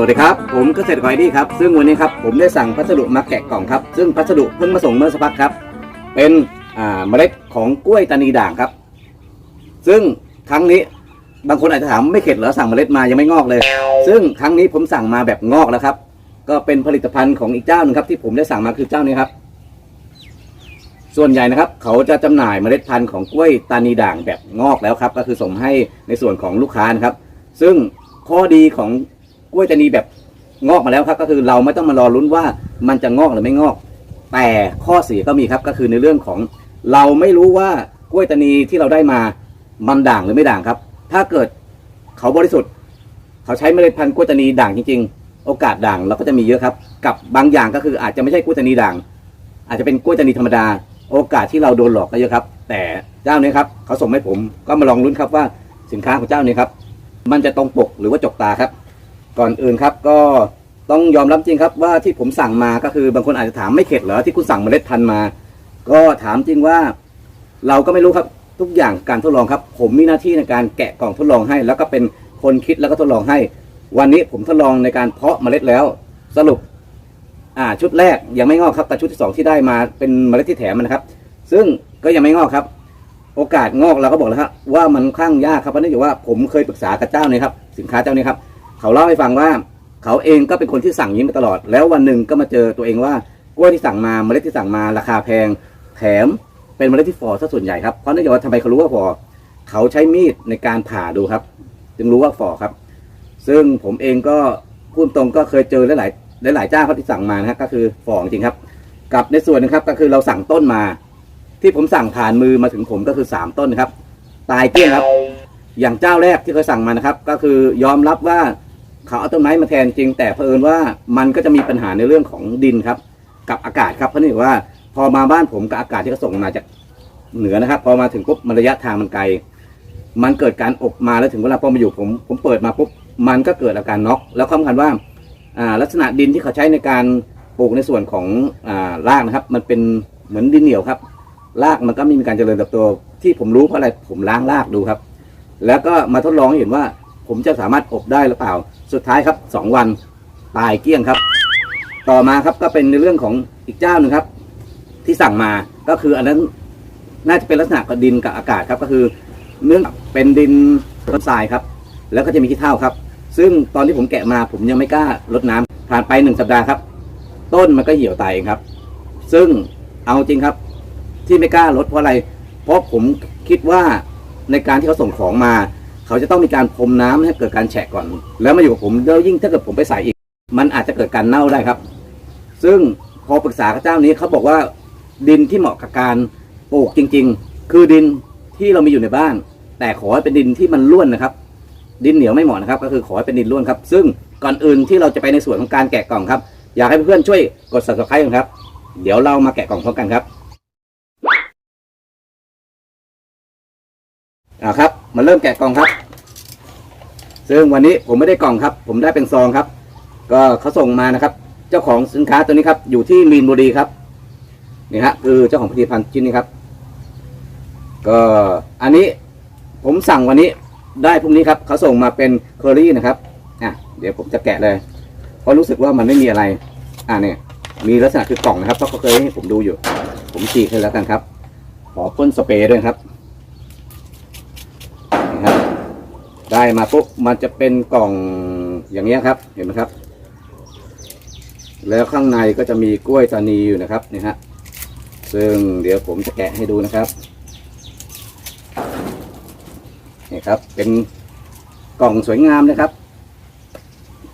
สวัสดีครับ ผมเกษตรกรดี้ครับ ซึ่งวันนี้ครับผมได้สั่งพัสดุมาแกะกล่องครับ ซึ่งพัสดุเพิ่งมาส่งเมื่อสักพักครับ เป็นเมล็ดของกล้วยตานีด่างครับ ซึ่งครั้งนี้บางคนอาจจะถามไม่เข็ดเหรอสั่งเมล็ดมายังไม่งอกเลย ซึ่งครั้งนี้ผมสั่งมาแบบงอกแล้วครับ ก็เป็นผลิตภัณฑ์ของอีกเจ้าหนึงครับ ที่ผมได้สั่งมาคือเจ้านี้ครับ ส่วนใหญ่นะครับ เขาจะจำหน่ายเมล็ดพันธุ์ของกล้วยตานีด่างแบบงอกแล้วครับ ก็คือส่งให้ในส่วนของลูกค้านะครับ ซึ่งข้อดีของ กล้วยตานีแบบงอกมาแล้วครับ ก็คือเราไม่ต้องมารอลุ้นว่ามันจะงอกหรือไม่งอก แต่ข้อเสียก็มีครับก็คือในเรื่องของเราไม่รู้ว่ากล้วยตานีที่เราได้มามันด่างหรือไม่ด่างครับ ถ้าเกิดเขาบริสุทธิ์ เขาใช้เมล็ดพันธุ์กล้วยตานีด่างจริง ๆ โอกาสด่างเราก็จะมีเยอะครับ กับบางอย่างก็คืออาจจะไม่ใช่กล้วยตานีด่าง อาจจะเป็นกล้วยตานีธรรมดา โอกาสที่เราโดนหลอกก็เยอะครับ แต่เจ้านี้ครับเขาส่งให้ผมก็มาลองลุ้นครับว่าสินค้าของเจ้านี้ครับ มันจะตรงปกหรือว่าจกตาครับ ก่อนอื่นครับก็ต้องยอมรับจริงครับว่าที่ผมสั่งมาก็คือบางคนอาจจะถามไม่เข็ดเหรอที่คุณสั่งเมล็ดพันธุ์มา ก็ถามจริงว่า เราก็ไม่รู้ครับทุกอย่างการทดลองครับ ผมมีหน้าที่ในการแกะกล่องทดลองให้ แล้วก็เป็นคนคิดแล้วก็ทดลองให้ วันนี้ผมทดลองในการเพาะเมล็ดแล้ว สรุป อ่าชุดแรกยังไม่งอกครับแต่ชุดที่สองที่ได้มาเป็นเมล็ดที่แถมมานะครับ ซึ่งก็ยังไม่งอกครับ โอกาสงอกเราก็บอกแล้วครับว่ามันค่อนข้างยากครับเพราะเนื่องจากว่าผมเคยปรึกษากับเจ้านี้ครับสินค้าเจ้านี้ครับ เขาเล่าให้ฟังว่า เขาเองก็เป็นคนที่สั่งอย่งนี้มาตลอด แล้ววันหนึ่งก็มาเจอตัวเองว่ากล้วยที่สั่งมาเมล็ดที่สั่งมาราคาแพง แถมเป็นเมล็ดที่ฟอซะส่วนใหญ่ครับเพราะนื่องจากว่าทำไมเขารู้ว่าฟอเขาใช้มีดในการผ่าดูครับ จึงรู้ว่าฟอครับ ซึ่งผมเองก็พูดตรงก็เคยเจอหลายหลายหลายเจ้าครับที่สั่งมานะฮะก็คือฟอจริงครับ กับในส่วนหนึงครับก็คือเราสั่งต้นมา ที่ผมสั่งผ่านมือมาถึงผมก็คือสามต้นนครับ ตายเกลี้ยงครับ อย่างเจ้าแรกที่เคยสั่งมานะครับ ก็คือยอมรับว่า เขาเอาต้นไม้มาแทนจริง แต่เผอิญว่ามันก็จะมีปัญหาในเรื่องของดินครับ กับอากาศครับเพราะนี่ว่า พอมาบ้านผมกับอากาศที่เขาส่งมาจากเหนือนะครับ พอมาถึงปุ๊บมันระยะทางมันไกล มันเกิดการอบมาแล้วถึงเวลาพอมาอยู่ผม ผมเปิดมาปุ๊บมันก็เกิดอาการน็อกแล้วข้อสำคัญว่าลักษณะดินที่เขาใช้ในการปลูกในส่วนของอรากนะครับ มันเป็นเหมือนดินเหนียวครับรากมันก็ไม่มีการเจริญเติบโตที่ผมรู้เพราะอะไรผมล้างรากดูครับ แล้วก็มาทดลองเห็นว่า ผมจะสามารถอบได้หรือเปล่า สุดท้ายครับสองวันตายเกลี้ยงครับ ต่อมาครับก็เป็นในเรื่องของอีกเจ้าหนึ่งครับ ที่สั่งมาก็คืออันนั้นน่าจะเป็นลักษณะกับดินกับอากาศครับก็คือ เนื่องเป็นดินรดทรายครับ แล้วก็จะมีขี้เถ้าครับ ซึ่งตอนที่ผมแกะมาผมยังไม่กล้ารดน้ำผ่านไปหนึ่งสัปดาห์ครับ ต้นมันก็เหี่ยวตายเองครับ ซึ่งเอาจริงครับ ที่ไม่กล้าลดเพราะอะไร เพราะผมคิดว่าในการที่เขาส่งของมา เขาจะต้องมีการพรมน้ำให้เกิดการแฉะก่อน แล้วมาอยู่กับผมแล้วยิ่งถ้าเกิดผมไปใส่อีก มันอาจจะเกิดการเน่าได้ครับ ซึ่งพอปรึกษาเจ้านี้เขาบอกว่าดินที่เหมาะกับการปลูกจริง ๆ คือดินที่เรามีอยู่ในบ้าน แต่ขอให้เป็นดินที่มันร่วนนะครับ ดินเหนียวไม่เหมาะนะครับ ก็คือขอให้เป็นดินร่วนครับ ซึ่งก่อนอื่นที่เราจะไปในส่วนของการแกะกล่องครับ อยากให้เพื่อนช่วยกด subscribe ครับ เดี๋ยวเรามาแกะกล่องพร้อมกันครับอ่าครับมาเริ่มแกะกล่องครับ ซึ่งวันนี้ผมไม่ได้กล่องครับ ผมได้เป็นซองครับ ก็เขาส่งมานะครับ เจ้าของสินค้าตัวนี้ครับ อยู่ที่มีนบุรีครับนี่ฮะคือเจ้าของผลิตภัณฑ์ชิ้นนี้ครับ ก็อันนี้ผมสั่งวันนี้ได้พรุ่งนี้ครับเขาส่งมาเป็นเคอรี่นะครับอะเดี๋ยวผมจะแกะเลย เพราะรู้สึกว่ามันไม่มีอะไร อ่าเนี่ยมีลักษณะคือกล่องนะครับเพราะเขาเคยให้ผมดูอยู่ ผมฉีกให้แล้วกันครับ ขอพ่นสเปรย์ด้วยครับนี่ครับ ได้มาปุ๊บมันจะเป็นกล่องอย่างเงี้ยครับ เห็นไหมครับ แล้วข้างในก็จะมีกล้วยตานีอยู่นะครับนี่ฮะซึ่งเดี๋ยวผมจะแกะให้ดูนะครับนี่ครับ เป็นกล่องสวยงามนะครับ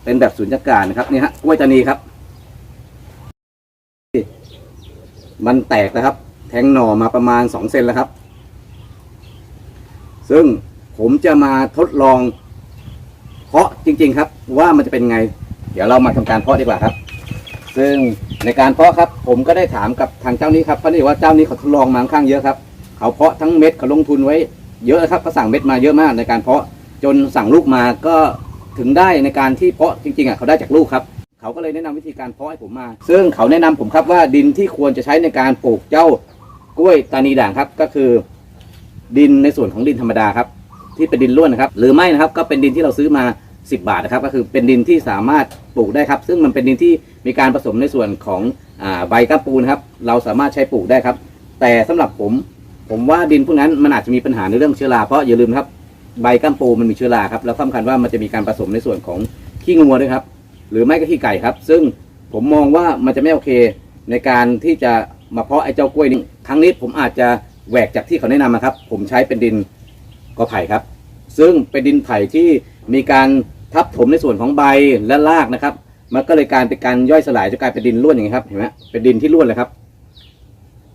เป็นแบบสุญญากาศนะครับนี่ฮะกล้วยตานีครับ มันแตกนะครับ แทงหน่อมาประมาณสองเซนแล้วครับ ซึ่ง ผมจะมาทดลองเพาะจริง ๆ ครับ ว่ามันจะเป็นไง เดี๋ยวเรามาทำการเพาะดีกว่าครับ ซึ่งในการเพาะครับ ผมก็ได้ถามกับทางเจ้านี้ครับเพราะนี่ว่าเจ้านี้เขาทดลองมาค่อนข้างเยอะครับ เขาเพาะทั้งเม็ดเขาลงทุนไว้ เยอะครับเขาสั่งเม็ดมาเยอะมากในการเพาะจนสั่งลูกมาก็ถึงได้ในการที่เพาะจริงๆอะเขาได้จากลูกครับ เขาก็เลยแนะนำวิธีการเพาะให้ผมมา ซึ่งเขาแนะนำผมครับว่าดินที่ควรจะใช้ในการปลูกเจ้ากล้วยตานีด่างครับ ก็คือ ดินในส่วนของดินธรรมดาครับ ที่เป็นดินร่วนนะครับ หรือไม่นะครับก็เป็นดินที่เราซื้อมา 10 บาทนะครับ ก็คือเป็นดินที่สามารถปลูกได้ครับ ซึ่งมันเป็นดินที่มีการผสมในส่วนของอาใบก้ามปูนะครับ เราสามารถใช้ปลูกได้ครับ แต่สำหรับผม ผมว่าดินพวกนั้นมันอาจจะมีปัญหาในเรื่องเชื้อราเพราะอย่าลืมนะครับใบก้ามปูมันมีเชื้อราครับแล้วสำคัญว่ามันจะมีการผสมในส่วนของขี้งัวด้วยครับ หรือไม่ก็ขี้ไก่ครับ ซึ่งผมมองว่ามันจะไม่โอเคในการที่จะมาเพาะไอ้เจ้ากล้วยนี้ครั้งนี้ผมอาจจะแหวกจากที่เขาแนะนำนะครับ ผมใช้เป็นดิน กอไผ่ครับ ซึ่งเป็นดินไผ่ที่มีการทับถมในส่วนของใบและรากนะครับ มันก็เลยการเป็นการย่อยสลายจะกลายเป็นดินร่วนอย่างนี้ครับเห็นไหมเป็นดินที่ร่วนเลยครับ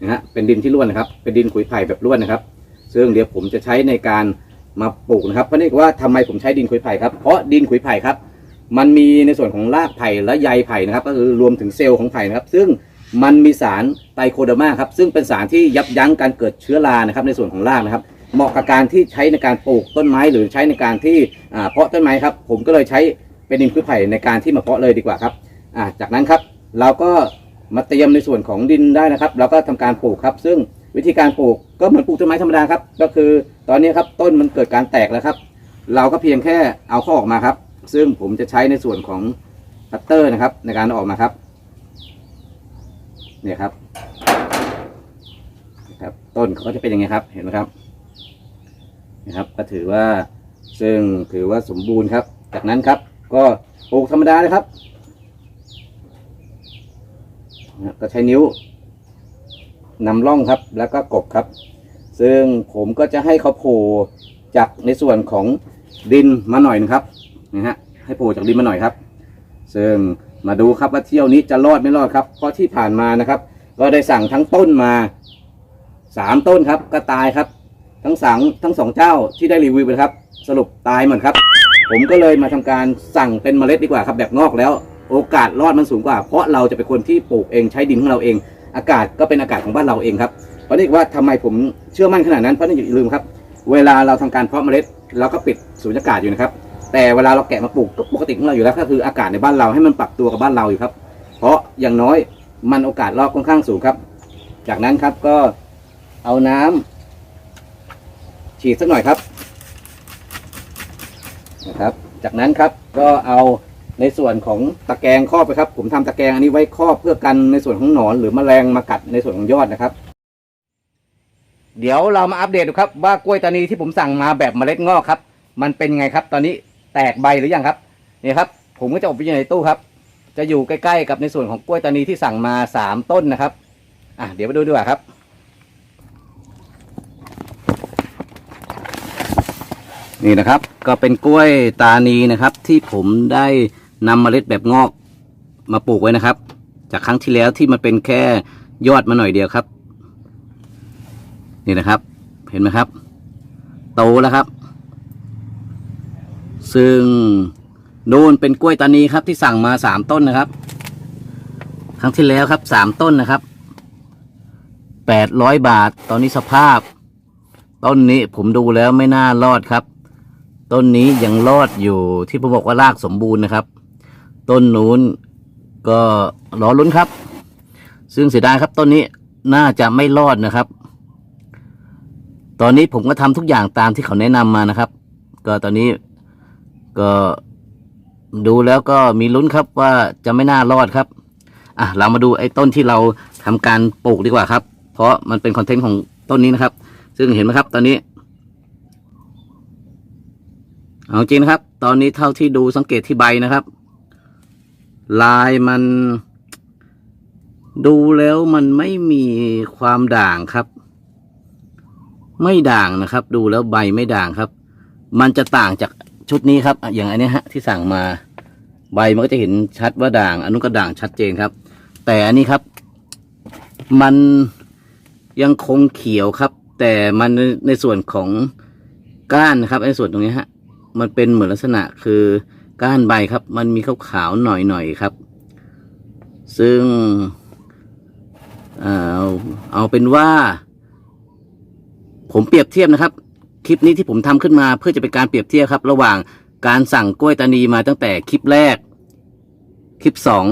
นะฮะเป็นดินที่ร่วนนะครับ เป็นดินขุยไผ่แบบร่วนนะครับ ซึ่งเดี๋ยวผมจะใช้ในการมาปลูกนะครับเพราะนี่ว่าทำไมผมใช้ดินขุยไผ่ครับเพราะดินขุยไผ่ครับ มันมีในส่วนของรากไผ่และใยไผ่นะครับ ก็คือรวมถึงเซลล์ของไผ่นะครับ ซึ่งมันมีสารไตรโคเดอร์มาครับซึ่งเป็นสารที่ยับยั้งการเกิดเชื้อรานะครับ ในส่วนของรากนะครับ เหมาะกับการที่ใช้ในการปลูกต้นไม้หรือใช้ในการที่เพาะต้นไม้ครับ ผมก็เลยใช้เป็นดินขุยไผ่ในการที่มาเพาะเลยดีกว่าครับจากนั้นครับเราก็มาเตรียมในส่วนของดินได้นะครับ เราก็ทำการปลูกครับ ซึ่งวิธีการปลูกก็เหมือนปลูกต้นไม้ธรรมดาครับ ก็คือตอนนี้ครับต้นมันเกิดการแตกแล้วครับ เราก็เพียงแค่เอาข้อออกมาครับ ซึ่งผมจะใช้ในส่วนของคัตเตอร์นะครับ ในการเอาออกมาครับเนี่ยครับนะครับ ต้นเขาก็จะเป็นอย่างไงครับ เห็นไหมครับ นะครับ ก็ถือว่าซึ่งถือว่าสมบูรณ์ครับ จากนั้นครับ ก็ปลูกธรรมดาเลยครับนะครับก็ใช้นิ้วนำร่องครับ แล้วก็กบครับ ซึ่งผมก็จะให้เขาโผล่จากในส่วนของดินมาหน่อยนะครับนะฮะให้โผล่จากดินมาหน่อยครับ ซึ่งมาดูครับว่าเที่ยวนี้จะรอดไม่รอดครับ เพราะที่ผ่านมานะครับ ก็ได้สั่งทั้งต้นมาสามต้นครับก็ตายครับ ทั้งสังทั้งสองเจ้าที่ได้รีวิวไปครับ สรุปตายหมดครับ ผมก็เลยมาทำการสั่งเป็นเมล็ดดีกว่าครับแบบงอกแล้ว โอกาสรอดมันสูงกว่า เพราะเราจะเป็นคนที่ปลูกเองใช้ดินของเราเอง อากาศก็เป็นอากาศของบ้านเราเองครับเพราะนี่ว่าทำไมผมเชื่อมั่นขนาดนั้นเพราะนี่อย่าลืมครับ เวลาเราทำการเพาะเมล็ดเราก็ปิดสูญญากาศอยู่นะครับแต่เวลาเราแกะมาปลูกก็ปกติของเราอยู่แล้วก็คืออากาศในบ้านเราให้มันปรับตัวกับบ้านเราอยู่ครับ เพราะอย่างน้อยมันโอกาสรอดค่อนข้างสูงครับ จากนั้นครับก็เอาน้ำ ฉีดสักหน่อยครับนะครับ จากนั้นครับก็เอาในส่วนของตะแกรงครอบไปครับ ผมทำตะแกรงอันนี้ไว้ครอบเพื่อกันในส่วนของหนอนหรือแมลงมากัดในส่วนของยอดนะครับ เดี๋ยวเรามาอัปเดตดูครับว่ากล้วยตานีที่ผมสั่งมาแบบเมล็ดงอกครับ มันเป็นไงครับ ตอนนี้แตกใบหรือยังครับนี่ครับ ผมก็จะอบไปอยู่ในตู้ครับ จะอยู่ใกล้ๆกับในส่วนของกล้วยตานีที่สั่งมาสามต้นนะครับ อะเดี๋ยวไปดูดีกว่าครับ นี่นะครับ ก็เป็นกล้วยตานีนะครับ ที่ผมได้นำเมล็ดแบบงอกมาปลูกไว้นะครับ จากครั้งที่แล้วที่มันเป็นแค่ยอดมาหน่อยเดียวครับ นี่นะครับ เห็นไหมครับ โตแล้วครับ ซึ่งนู่นเป็นกล้วยตานีครับ ที่สั่งมาสามต้นนะครับ ครั้งที่แล้วครับสามต้นนะครับแปดร้อยบาท ตอนนี้สภาพ ต้นนี้ผมดูแล้วไม่น่ารอดครับ ต้นนี้ยังรอดอยู่ที่ผมบอกว่ารากสมบูรณ์นะครับ ต้นนู้นก็รอลุ้นครับ ซึ่งเสียดายครับต้นนี้น่าจะไม่รอดนะครับ ตอนนี้ผมก็ทำทุกอย่างตามที่เขาแนะนำมานะครับ ก็ตอนนี้ก็ดูแล้วก็มีลุ้นครับว่าจะไม่น่ารอดครับอะเรามาดูไอ้ต้นที่เราทำการปลูกดีกว่าครับ เพราะมันเป็นคอนเทนต์ของต้นนี้นะครับ ซึ่งเห็นไหมครับ ตอนนี้ เอาจริงนะครับ ตอนนี้เท่าที่ดูสังเกตที่ใบนะครับ ลายมัน ดูแล้วมันไม่มีความด่างครับ ไม่ด่างนะครับ ดูแล้วใบไม่ด่างครับ มันจะต่างจากชุดนี้ครับ อย่างอันนี้ฮะ ที่สั่งมาใบมันก็จะเห็นชัดว่าด่างอันนู้นก็ด่างชัดเจนครับ แต่อันนี้ครับ มันยังคงเขียวครับ แต่มันในในส่วนของก้านนะครับในส่วนตรงนี้ฮะ มันเป็นเหมือนลักษณะคือก้านใบครับ มันมีขาวๆหน่อยๆครับ ซึ่งเอาเอาเป็นว่า ผมเปรียบเทียบนะครับ คลิปนี้ที่ผมทำขึ้นมาเพื่อจะเป็นการเปรียบเทียบครับ ระหว่างการสั่งกล้วยตานีมาตั้งแต่คลิปแรก คลิปสอง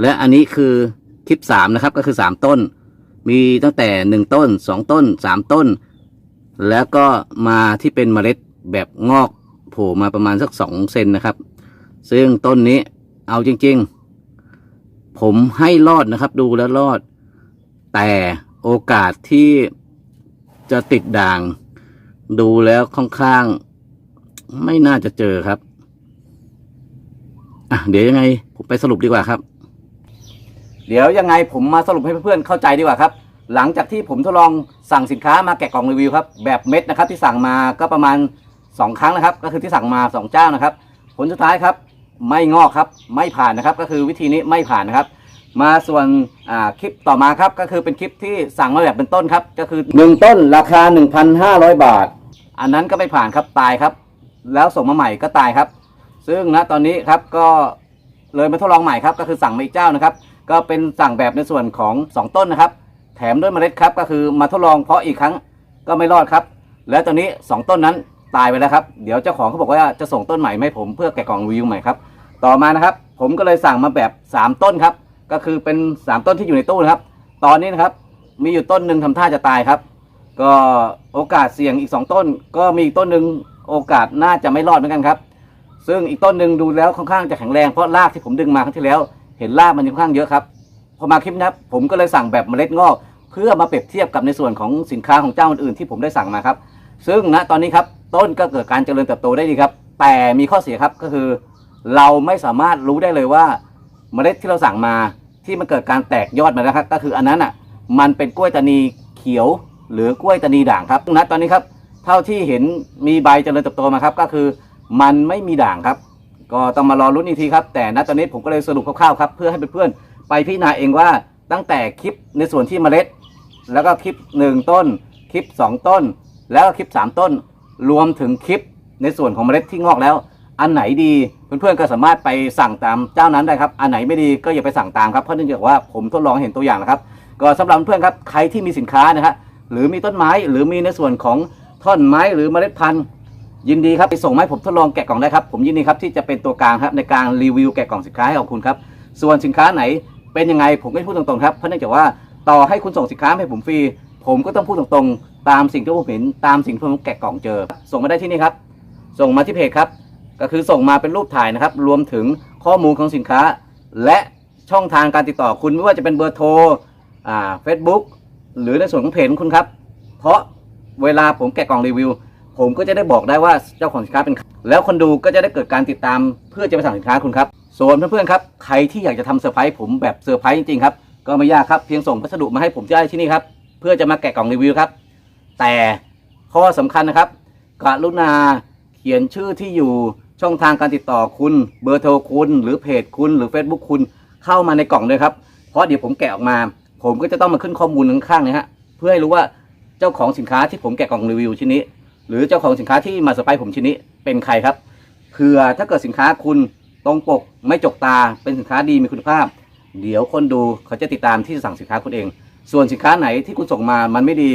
และอันนี้คือคลิปสามนะครับ ก็คือสามต้น มีตั้งแต่หนึ่งต้นสองต้นสามต้น แล้วก็มาที่เป็นเมล็ด แบบงอกโผล่มาประมาณสักสองเซนนะครับ ซึ่งต้นนี้เอาจริง ๆ ผมให้รอดนะครับ ดูแล้วรอด แต่โอกาสที่จะติดด่าง ดูแล้วค่อนข้าง ไม่น่าจะเจอครับอะเดี๋ยวยังไงผมไปสรุปดีกว่าครับ เดี๋ยวยังไงผมมาสรุปให้เพื่อนๆเข้าใจดีกว่าครับ หลังจากที่ผมทดลองสั่งสินค้ามาแกะกล่องรีวิวครับ แบบเม็ดนะครับที่สั่งมาก็ประมาณ 2ครั้งนะครับ ก็คือที่สั่งมา2เจ้านะครับ ผลสุดท้ายครับ ไม่งอกครับไม่ผ่านนะครับ ก็คือวิธีนี้ไม่ผ่านนะครับ มาส่วนคลิปต่อมาครับก็คือเป็นคลิปที่สั่งมาแบบเป็นต้นครับ ก็คือ 1 ต้นราคา 1,500 บาท อันนั้นก็ไม่ผ่านครับตายครับ แล้วส่งมาใหม่ก็ตายครับ ซึ่งณตอนนี้ครับก็เลยมาทดลองใหม่ครับก็คือสั่งมาอีกเจ้านะครับ ก็เป็นสั่งแบบในส่วนของ 2 ต้นนะครับ แถมด้วยเมล็ดครับก็คือมาทดลองเพาะอีกครั้งก็ไม่รอดครับ แล้วตอนนี้ 2 ต้นนั้น ตายไปแล้วครับ เดี๋ยวเจ้าของเขาบอกว่าจะส่งต้นใหม่ให้ผมเพื่อแกะกล่องรีวิวใหม่ครับ ต่อมานะครับ ผมก็เลยสั่งมาแบบ 3 ต้นครับ ก็คือเป็น 3 ต้นที่อยู่ในตู้นะครับ ตอนนี้นะครับ มีอยู่ต้นหนึ่งทำท่าจะตายครับ ก็โอกาสเสี่ยงอีก 2 ต้น ก็มีอีกต้นหนึ่งโอกาสน่าจะไม่รอดเหมือนกันครับ ซึ่งอีกต้นหนึ่งดูแล้วค่อนข้างจะแข็งแรงเพราะรากที่ผมดึงมาครั้งที่แล้ว เห็นรากมันค่อนข้างเยอะครับ พอมาคลิปนี้ครับผมก็เลยสั่งแบบเมล็ดงอก เพื่อมาเปรียบเทียบกับในส่วนของสินค้าของเจ้าอื่นๆที่ผมได้สั่งมาครับ ซึ่งณตอนนี้ครับต้นก็เกิดการเจริญเติบโตได้ดีครับ แต่มีข้อเสียครับก็คือ เราไม่สามารถรู้ได้เลยว่าเมล็ดที่เราสั่งมาที่มันเกิดการแตกยอดมาแล้วครับ ก็คืออันนั้นอะมันเป็นกล้วยตานีเขียวหรือกล้วยตานีด่างครับณตอนนี้ครับเท่าที่เห็นมีใบเจริญเติบโตมาครับ ก็คือมันไม่มีด่างครับ ก็ต้องมารอรุ้นอีกทีครับ แต่ณตอนนี้ผมก็เลยสรุปคร่าวๆครับเพื่อให้เพื่อนๆไปพิจารณาเองว่าตั้งแต่คลิปในส่วนที่เมล็ด แล้วก็คลิป 1 ต้น คลิป 2 ต้น แล้วก็คลิป 3 ต้นรวมถึงคลิปในส่วนของเมล็ดที่งอกแล้ว อันไหนดีเพื่อนๆก็สามารถไปสั่งตามเจ้านั้นได้ครับ อันไหนไม่ดีก็อย่าไปสั่งตามครับเพราะเนื่องจากว่าผมทดลองเห็นตัวอย่างนะครับ ก็สำหรับเพื่อนครับใครที่มีสินค้านะฮะหรือมีต้นไม้หรือมีในส่วนของท่อนไม้หรือเมล็ดพันธุ์ยินดีครับไปส่งให้ผมทดลองแกะกล่องได้ครับ ผมยินดีครับที่จะเป็นตัวกลางครับในการรีวิวแกะกล่องสินค้าให้กับคุณครับส่วนสินค้าไหนเป็นยังไงผมก็พูดตรงๆครับเพราะเนื่องจากว่าต่อให้คุณส่งสินค้ามาให้ผมฟรีผมก็ต้องพูดตรงๆ ตามสิ่งที่ผมเห็นตามสิ่งที่ผมแกะกล่องเจอ ส่งมาได้ที่นี่ครับ ส่งมาที่เพจครับ ก็คือส่งมาเป็นรูปถ่ายนะครับ รวมถึงข้อมูลของสินค้า และช่องทางการติดต่อคุณไม่ว่าจะเป็นเบอร์โทรอ่าเฟซบุ๊กหรือในส่วนของเพจของคุณครับ เพราะเวลาผมแกะกล่องรีวิว ผมก็จะได้บอกได้ว่าเจ้าของสินค้าเป็นใครแล้วคนดูก็จะได้เกิดการติดตามเพื่อจะไปสั่งสินค้าคุณครับส่วนเพื่อนๆครับใครที่อยากจะทำเซอร์ไพรส์ผมแบบเซอร์ไพรส์จริงๆครับก็ไม่ยากครับเพียงส่งพัสดุมาให้ผมที่ได้ที่นี่ครับเพื่อจะมาแกะกล่องรีวิวครับ แต่ข้อสำคัญนะครับกรุณาเขียนชื่อที่อยู่ช่องทางการติดต่อคุณ เบอร์โทรคุณ หรือเพจคุณหรือ Facebook คุณเข้ามาในกล่องเลยครับ เพราะเดี๋ยวผมแกะออกมา ผมก็จะต้องมาขึ้นข้อมูลข้างๆนะฮะเพื่อให้รู้ว่าเจ้าของสินค้าที่ผมแกะกล่องรีวิวชิ้นนี้ หรือเจ้าของสินค้าที่มาสไปผมชิ้นนี้เป็นใครครับเผื่อถ้าเกิดสินค้าคุณตรงปกไม่จกตาเป็นสินค้าดีมีคุณภาพ เดี๋ยวคนดูเขาจะติดตามที่จะสั่งสินค้าคุณเอง ส่วนสินค้าไหนที่คุณส่งมามันไม่ดี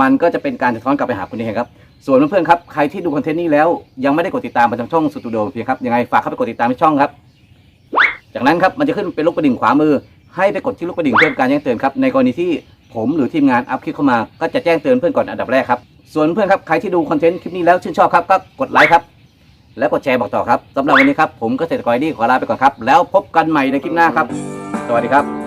มันก็จะเป็นการสะท้อนกลับไปหาคุณเองครับ ส่วนเพื่อนๆครับใครที่ดูคอนเทนต์นี้แล้วยังไม่ได้กดติดตามประจำช่องสตูดิโอเพียงครับยังไงฝากเข้าไปกดติดตามที่ช่องครับ จากนั้นครับมันจะขึ้นเป็นลูกกระดิ่งขวามือ ให้ไปกดที่ลูกกระดิ่งเพื่อการแจ้งเตือนครับในกรณีที่ผมหรือทีมงานอัพคลิปเข้ามาก็จะแจ้งเตือนเพื่อนก่อนอันดับแรกครับส่วนเพื่อนครับใครที่ดูคอนเทนต์คลิปนี้แล้วชื่นชอบครับก็กดไลค์ครับและกดแชร์บอกต่อครับสำหรับวันนี้ครับผมเกษตรกรดีขอลาไปก่อนครับแล้วพบกันใหม่ในคลิปหน้าครับ สวัสดีครับ